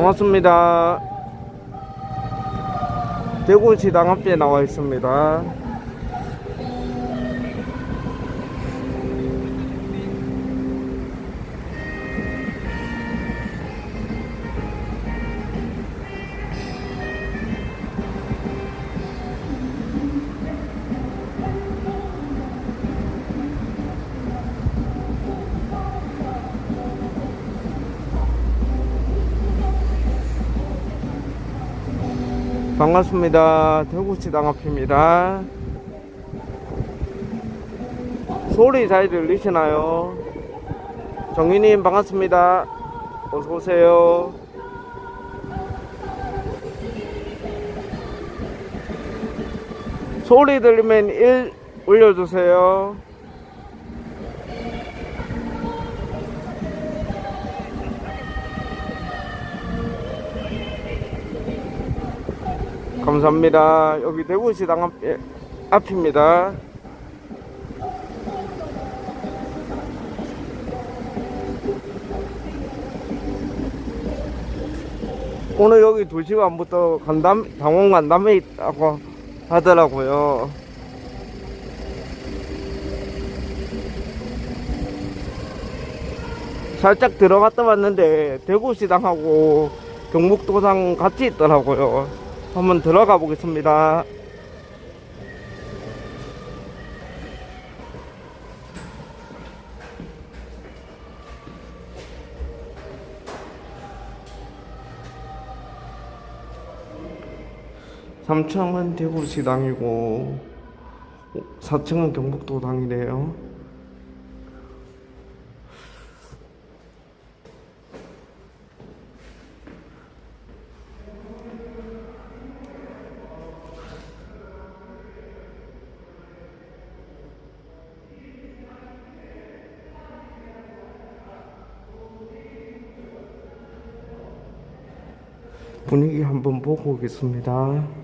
반갑습니다. 대구시당 앞에 나와 있습니다. 반갑습니다. 대구시당 앞입니다. 소리 잘 들리시나요? 정희님 반갑습니다. 어서 오세요. 소리 들리면 1 올려주세요. 감사합니다. 여기 대구시당 앞, 예, 앞입니다. 오늘 여기 2시간부터 간담, 당원 간담회 있다고 하더라고요. 살짝 들어갔다 왔는데 대구시당하고 경북도당 같이 있더라고요. 한번 들어가 보겠습니다. 삼층은 대구시당이고 4층은 경북도당이네요. 한번 보고 오겠습니다.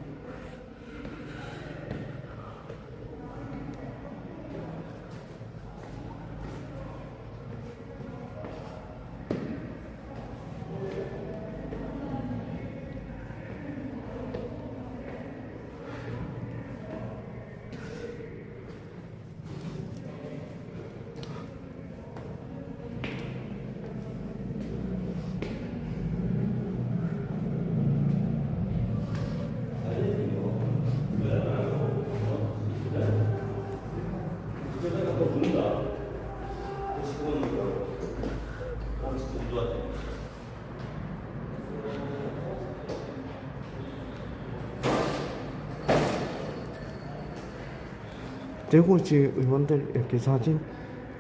대구시 의원들 이렇게 사진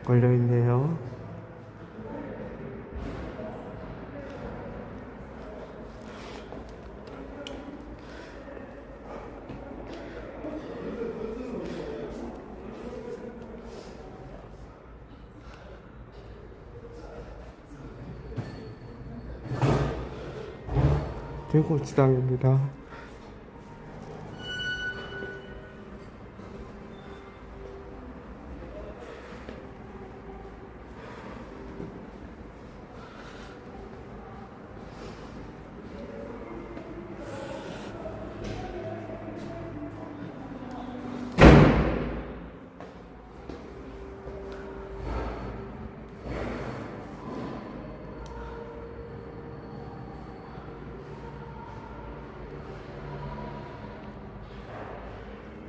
걸려 있네요. 대구시당입니다.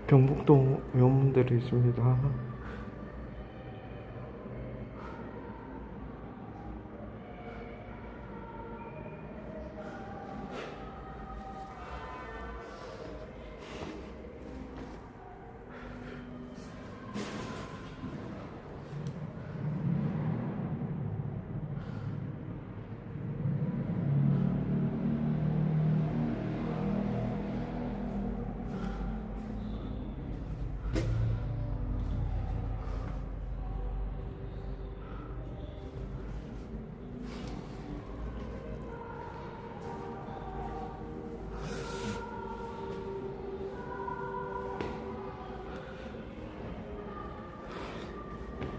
경북도 의원분들이 있습니다.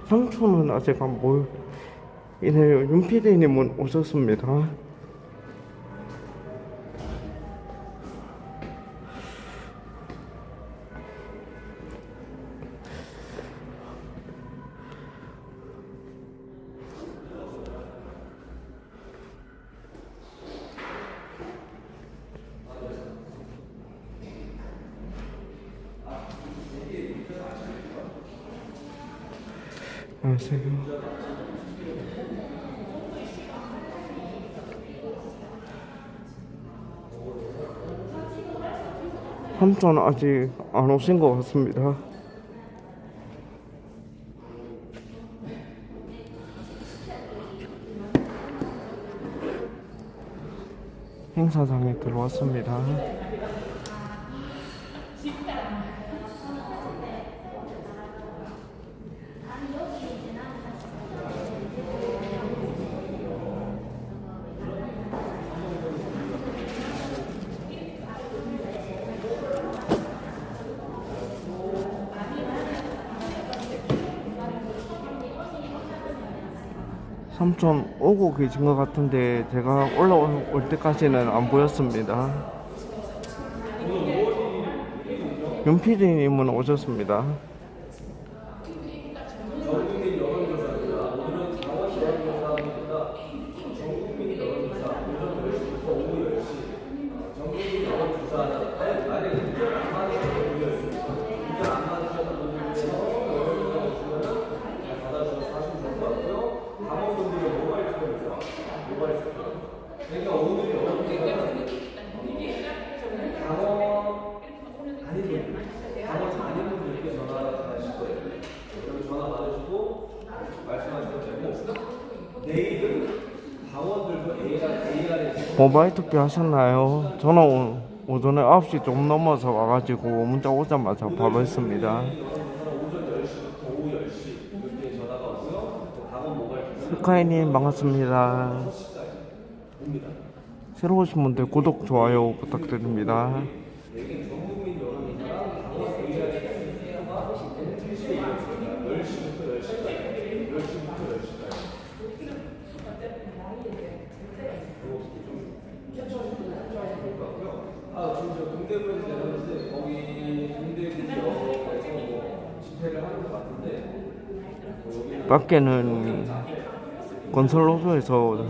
상초는 아직 안 보이네요. 윤PD님은 오셨습니다. 삼촌 아직 안 오신 것 같습니다. 행사장에 들어왔습니다. 삼촌 오고 계신 것 같은데 제가 올라올 때까지는 안 보였습니다. 윤PD님은 오셨습니다. 모바일 투표 하셨나요? 저는 오- 오전에 9시 좀 넘어서 와가지고 문자 오자마자 바로 했습니다. 스카이님 반갑습니다. 새로 오신 분들 구독, 좋아요 부탁드립니다. 아, 지금 저 동대구에서 내렸는데 거기 동대구 지역에서 뭐 집회를 하는 것 같은데 밖에는 건설노조에서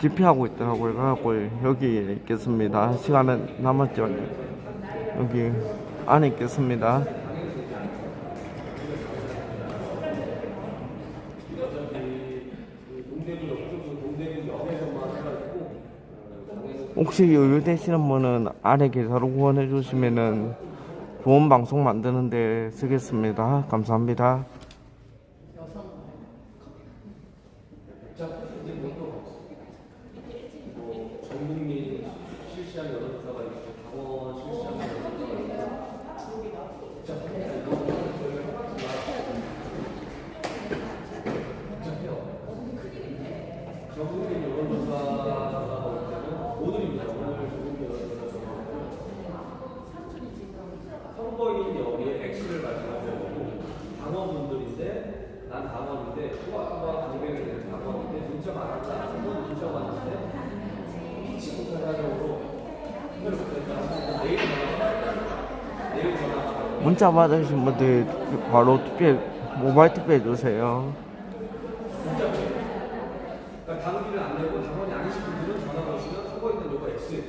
집회하고 있더라고요. 그래갖고 여기 있겠습니다. 시간은 남았죠. 여기 안에 있겠습니다. 혹시 여유 되시는 분은 아래 계좌로 후원해 주시면은 좋은 방송 만드는데 쓰겠습니다. 감사합니다. 전 국민 실시한 여론조사가 있고 당원 실시한 여론조사가 있고 전 국민 여론조사가 오늘입니다. 오늘 전 국민 여론조사 선거인 여기에 X를 말씀하셔가지고 당원분들인데 난 당원인데 후보와 당명이 되는 당원인데 문자가 안 왔다. 한번 문자가 왔는데 피치 못할 사정으로 투표를 못했다. 내일 전화 내일 전화 문자 받으신 분들 바로 투표 모바일 투표해 주세요. 그러니까 당비를 안 내고 당원이 아니신 분들은 전화 걸으시면 선거인단 요거 X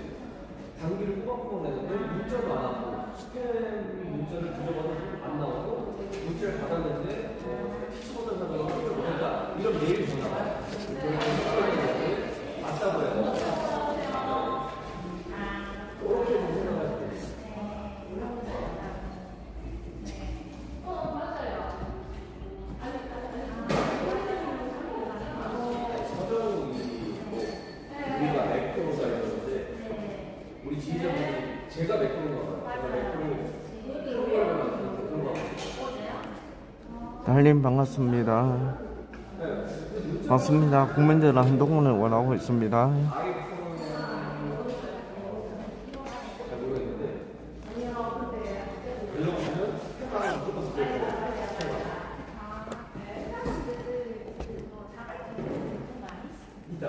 당비를 꼬박꼬박 내는데 문자도 안 왔고 스팸 문자를 뒤져봐도 안 나오고 문자를 받았는데 못할 사정으로 투표를 못했다. 이런 메일 전화가. 이렇게 생각하시면 돼요. 우리가 우리 지휘자분이 제가 맥도로인가 봐요. 제가 맥도로 프로그램을 거 달님 반갑습니다. 맞습니다. 국민들은 한동훈을 원하고 있습니다. 잘 모르겠는데 들려보시면 스팸하는 무조건 붙어있고 이따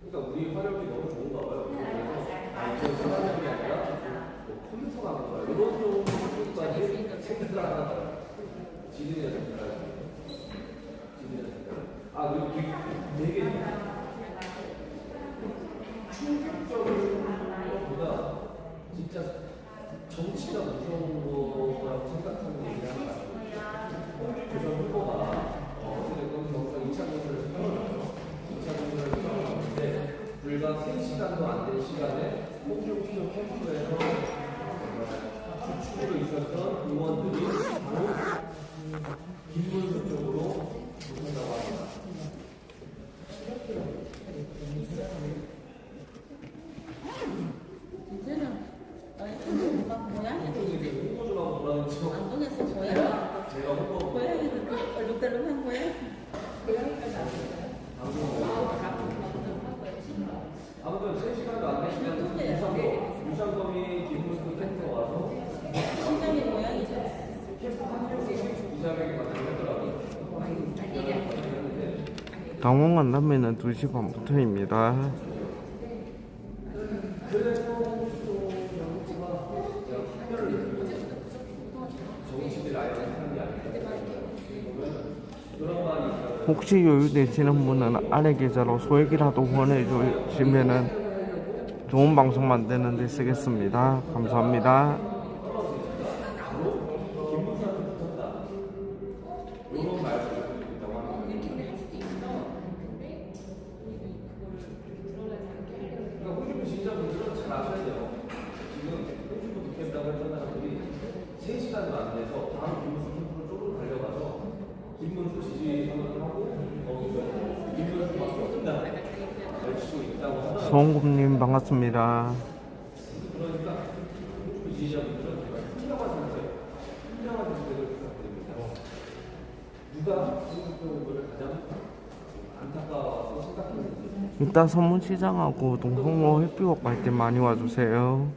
그러니까 우리 화력이 너무 좋은가 봐요. 그래서 아 이건 사람이 아니라 뭐 컴퓨터가 하는 거야. 이런 정도까지 생각을 하나 봐요. 생각을 하지. 지들이가 생각을. 아 그리고 되게 되게 충격적인 것보다 진짜 정치가 무서운 거라고 3시간도 안 된 시간에 홍준표 캠프에서 주축으로 있었던 의원들이 바로 김문수 쪽으로 모신다고 합니다. 이제는 어, 막 고양이도 있대. 홍보주라고 뭐라는 지 안동에서 고양이, 제가 홍보 고양이도 얼룩덜룩한 고양이. 아무튼 3 시간도 안 유상범, 유상범이 와서 고양이죠. 캠프 한 명씩 기자회견 같은 거 하더라고요. 당원 만나면은 2시 반부터입니다. 혹시 여유 되시는 분은 아래 계좌로 소액이라도 후원해 주시면은 좋은 방송 만드는 데 쓰겠습니다. 감사합니다. 그러니까 홍준표 지지자분들은 잘 아셔야 돼요. 지금 홍준표 듣겠다고 했던 사람들이 3시간도 안 돼서 다음 김문수 캠프로 쪽으로 달려가서 김문수 지지선언을 하고 거기서 김문수밖에 없다 외치고 있다고 하더라고요. 소홍금님 반갑습니다. 그러니까 홍준표 지지자분들은 정말 훌륭한 선택, 훌륭한 선택을 부탁드립니다. 누가 홍준표를 가장 안타까워서 생각했는지 이따 선문시장하고 동성로 햇빛업 갈때 많이 와주세요.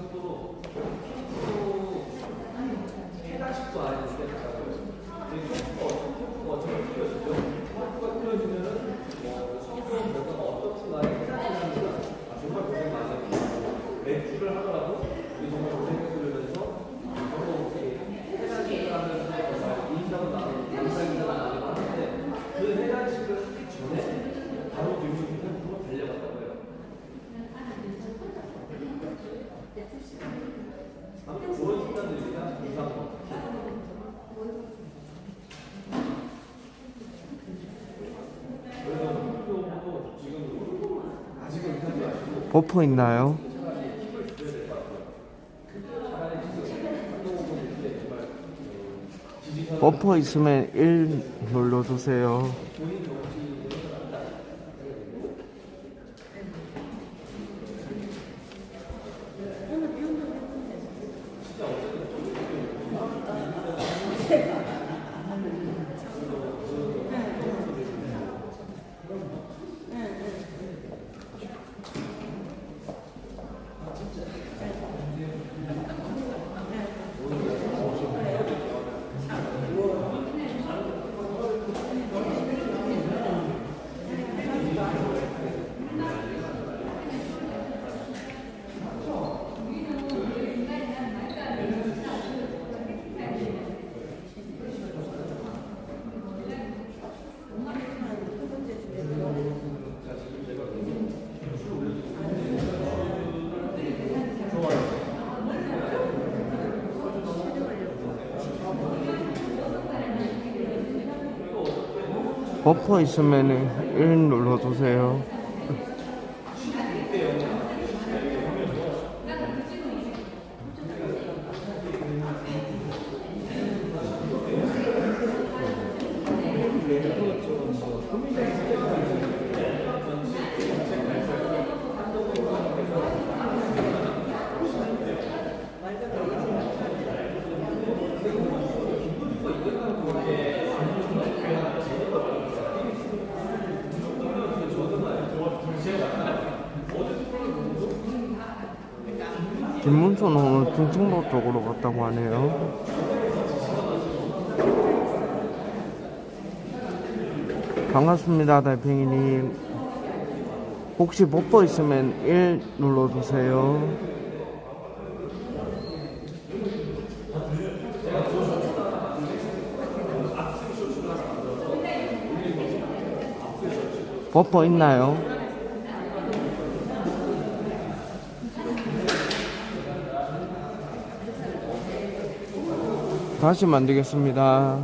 참고로 해당식도 아닌데 캠프가 어떻게 틀어지죠? 캠프가 틀어지면은 뭐 성공 결과가 어떻지만 해당식이니까 아, 정말 고생 많이 했고 맥주를 하더라도 우리 정말 고생해주면서 서로 해당식을 하면서 정말 인상을 나누고 감상인상을 나누고 하는데 그 해당식을 하기 전에 바로 뉴스 캠프로 달려갔다고 해요. 아무튼 그런 순간들입니다. 이상호. 그래서 학교도 지금 아직은 하지 마시고 버퍼 있나요? 버퍼 있으면 1 눌러주세요. 버퍼 있으면 1 눌러주세요. 김문수는 오늘 충청도 쪽으로 갔다고 하네요. 반갑습니다, 달팽이님. 혹시 뽀뽀 있으면 1 눌러주세요. 뽀뽀 있나요? 다시 만들겠습니다.